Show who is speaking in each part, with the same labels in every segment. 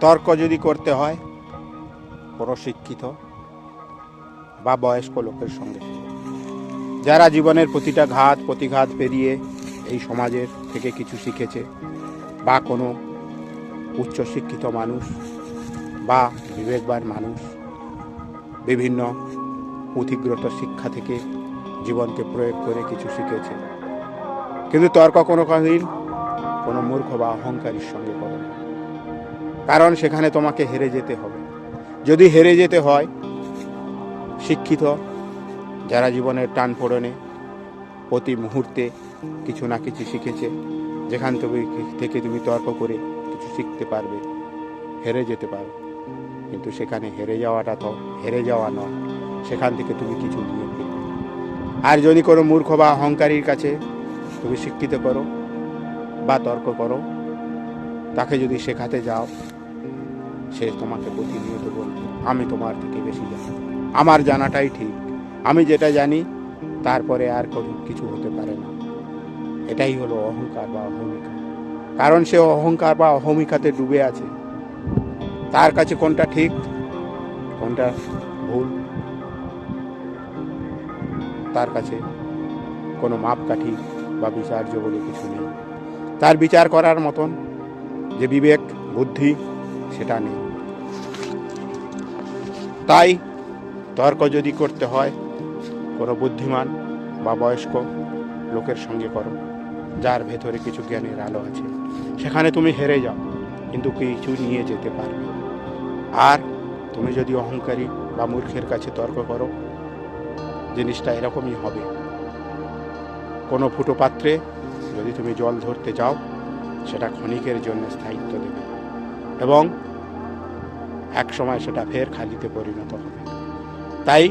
Speaker 1: তর্ক যদি করতে হয় কোনো শিক্ষিত বা বয়স্ক লোকের সঙ্গে। যারা জীবনের প্রতিটা ঘাত, প্রতিঘাত পেরিয়ে এই সমাজের থেকে কিছু শিখেছে বা কোনো উচ্চশিক্ষিত মানুষ বা বিবেকবান মানুষ, বিভিন্ন পুঁথিগ্রত শিক্ষা থেকে জীবনকে প্রয়োগ করে কিছু শিখেছে। কিন্তু তর্ক কোনো দিন কোনো মূর্খ বা অহংকারীর সঙ্গে করো না। কারণ সেখানে তোমাকে হেরে যেতে হবে। যদি হেরে যেতে হয়, শিক্ষিত, যারা জীবনের টান পড়নে, প্রতি মুহূর্তে কিছু না কিছু শিখেছে, যেখান থেকে তুমি তর্ক করে কিছু শিখতে পারবে, হেরে যেতে পারো। কিন্তু সেখানে হেরে যাওয়াটা তো, হেরে যাওয়া নয়। সেখান থেকে তুমি কিছু নিয়ে আর যদি কোনো মূর্খ বা অহংকারীর কাছে তুমি শিক্ষিত করো বা তর্ক করো। তাকে যদি শেখাতে যাও, সে তোমাকে প্রতিনিয়ত বলবে, আমি তোমার থেকে বেশি জানি। আমার জানাটাই ঠিক। আমি যেটা জানি, তারপরে আর কোনো কিছু হতে পারে না। এটাই হলো অহংকার বা অহমিকা। কারণ সে অহংকার বা অহমিকাতে ডুবে আছে। তার কাছে কোনটা ঠিক, কোনটা ভুল, তার কাছে কোনো মাপকাঠি বা বিচার্য বলে কিছু নেই। তার বিচার করার মতন যে বিবেক, বুদ্ধি, সেটা নেই। তাই তর্ক যদি করতে হয়, কোনো বুদ্ধিমান বা বয়স্ক লোকের সঙ্গে করো, যার ভেতরে কিছু জ্ঞানের আলো আছে। সেখানে তুমি হেরে যাও, কিন্তু কিছু নিয়ে যেতে পারবে। আর তুমি যদি অহংকারী বা মূর্খের কাছে তর্ক করো, জিনিসটা এরকমই হবে। কোনো ফুটো পাত্রে যদি তুমি জল ধরতে যাও সেটা ক্ষণিকের জন্য স্থায়িত্ব দেবে এবং এক সময় সেটা ফের খালিতে পরিণত হবে। তাই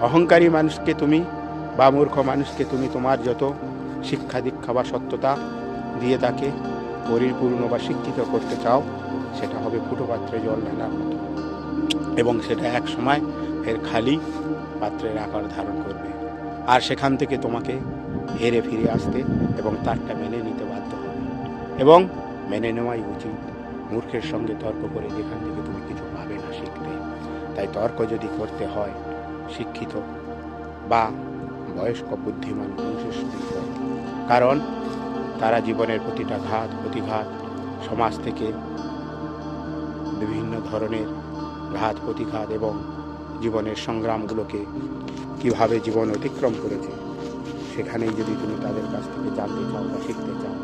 Speaker 1: অহংকারী মানুষকে তুমি বা মূর্খ মানুষকে তুমি তোমার যত শিক্ষা, দীক্ষা বা সত্যতা দিয়ে তাকে পরিপূর্ণ বা শিক্ষিত করতে চাও, সেটা হবে ফুটো পাত্রে জল ঢালার মতো এবং সেটা এক সময় ফের খালি পাত্রের আকার ধারণ করবে। আর সেখান থেকে তোমাকে হেরে ফিরে আসতে এবং তারটা মেনে নিতে বাধ্য হবে। এবং মেনে নেওয়াই উচিত। মূর্খের সঙ্গে তর্ক করে যেখান থেকে তুমি কিছু পাবে না শিখতে। তাই তর্ক যদি করতে হয়, শিক্ষিত বা বয়স্ক বুদ্ধিমান মানুষের সঙ্গে করো। কারণ তারা জীবনের প্রতিটা ঘাত, প্রতিঘাত সমাজ থেকে বিভিন্ন ধরনের ঘাত, প্রতিঘাত এবং জীবনের সংগ্রামগুলোকে কীভাবে জীবন অতিক্রম করেছে সেখানেই যদি তুমি তাদের কাছ থেকে জানতে চাও বা শিখতে চাও,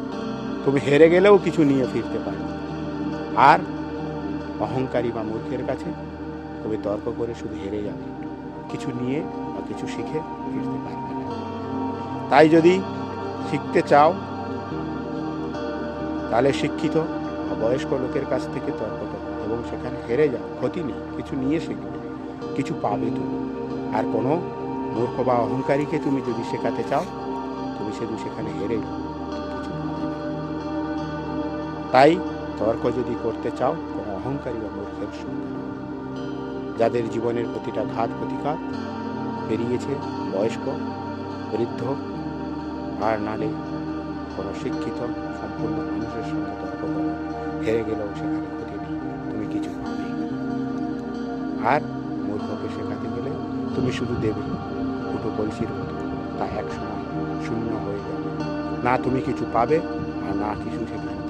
Speaker 1: তুমি হেরে গেলেও কিছু নিয়ে ফিরতে পারো আর অহংকারী বা মূর্খের কাছে তুমি তর্ক করে শুধু হেরে যাবে। কিছু নিয়ে বা কিছু শিখে ফিরতে পারবে না। তাই যদি শিখতে চাও, তাহলে শিক্ষিত বয়স্ক লোকের কাছ থেকে তর্ক করো এবং সেখানে হেরে যাও। ক্ষতি নেই, কিছু নিয়ে শিখবে, কিছু পাবে তুমি। আর কোনো মূর্খ বা অহংকারীকে তুমি যদি শেখাতে চাও, তুমি শুধু সেখানে হেরে। তাই তর্ক যদি করতে চাও, কোনো অহংকারী বা মূর্খের সঙ্গে যাদের জীবনের প্রতিটা ঘাত প্রতিঘাত, পেরিয়েছে বয়স্ক, বৃদ্ধ, আর নালে কোনো শিক্ষিত, সম্পূর্ণ মানুষের সঙ্গে তর্ক করো হেরে গেলেও সেখানে ক্ষতি নেই। তুমি কিছু পাবে। আর মূর্খকে শেখাতে গেলে তুমি শুধু দেবে। দুটো কলসির মতো। তা এক সময় শূন্য হয়ে যাবে। না তুমি কিছু পাবে আর না কিছু সেখানে।